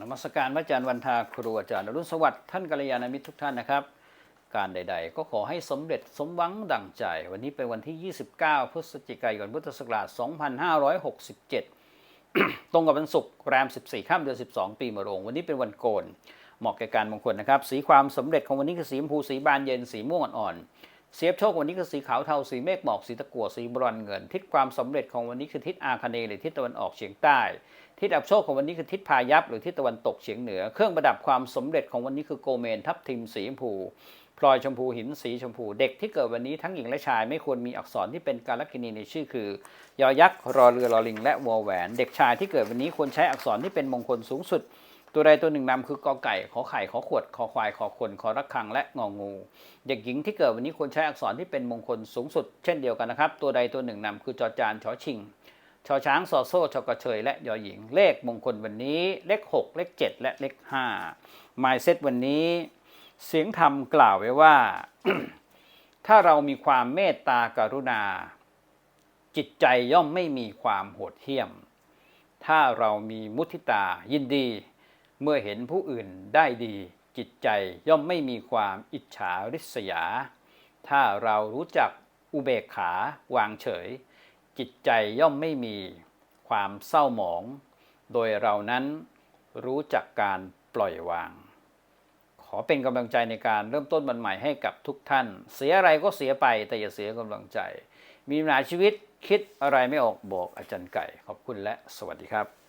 นมัสการพระอาจารย์วันทาครูอาจารย์อรุณสวัสดิ์ท่านกัลยาณมิตรทุกท่านนะครับ การใด ๆ ก็ขอให้สำเร็จสมหวังดั่งใจ วันนี้เป็นวันที่ 29 พฤศจิกายนพุทธศักราช 2567 ตรงกับวันศุกร์แรม 14ค่ำเดือน 12 ปีมะโรง วันนี้เป็นวันโกน เหมาะแก่การมงคลนะครับ สีความสำเร็จของวันนี้คือสีชมพูสีบานเย็นสีม่วงอ่อนๆ เสียบโชควันนี้คือสีขาวเทาสีเมฆหมอกสีตะกั่วสีบรอนเงิน ทิศความสำเร็จของวันนี้คือทิศอาคเนยหรือทิศตะวันออกเฉียงใต้ ทิศอับโชคของวันนี้คือทิศพายัพหรือทิศตะวันตกเฉียงเหนือ เครื่องประดับความสำเร็จของวันนี้คือโกเมนทับทิมสีชมพูพลอยชมพูหินสีชมพูเด็กที่เกิดวันนี้ทั้งหญิงและชายไม่ควรมีอักษรที่เป็นการลักษณีในชื่อคือยอยักษ์รอเรือรอลิง และวอแหวน เด็กชายที่เกิดวันนี้ควรใช้อักษรที่เป็นมงคลสูงสุด ตัวใดตัวหนึ่งนำคือกอไก่ ขอไข่ ขอขวด ขอควาย ขอคน ขอระฆัง และงองู เด็กหญิงที่เกิดวันนี้ควรใช้อักษรที่เป็นมงคลสูงสุด เช่นเดียวกันนะครับ ตัวใดตัวหนึ่งนำคือจอจานชอชิง ชอช้างซอโซ่ ชอกระเชย และยอหญิง เลขมงคลวันนี้ เลข 6 เลข 7 และเลข5หมายเซตวันนี้ เสียงธรรมกล่าวไว้ว่า ถ้าเรามีความเมตตากรุณา จิตใจย่อมไม่มีความโหดเหี้ยม ถ้าเรามีมุทิตายินดี เมื่อเห็นผู้อื่นได้ดี จิตใจย่อมไม่มีความอิจฉาริษยา ถ้าเรารู้จักอุเบกขาวางเฉย จิตใจย่อมไม่มีความเศร้าหมอง โดยเรานั้นรู้จักการปล่อยวาง ขอเป็นกำลังใจในการเริ่มต้นวันใหม่ให้กับทุกท่าน เสียอะไรก็เสียไปแต่อย่าเสียกำลังใจ มีปัญหาชีวิตคิดอะไรไม่ออกบอกอาจารย์ไก่ ขอบคุณและสวัสดีครับ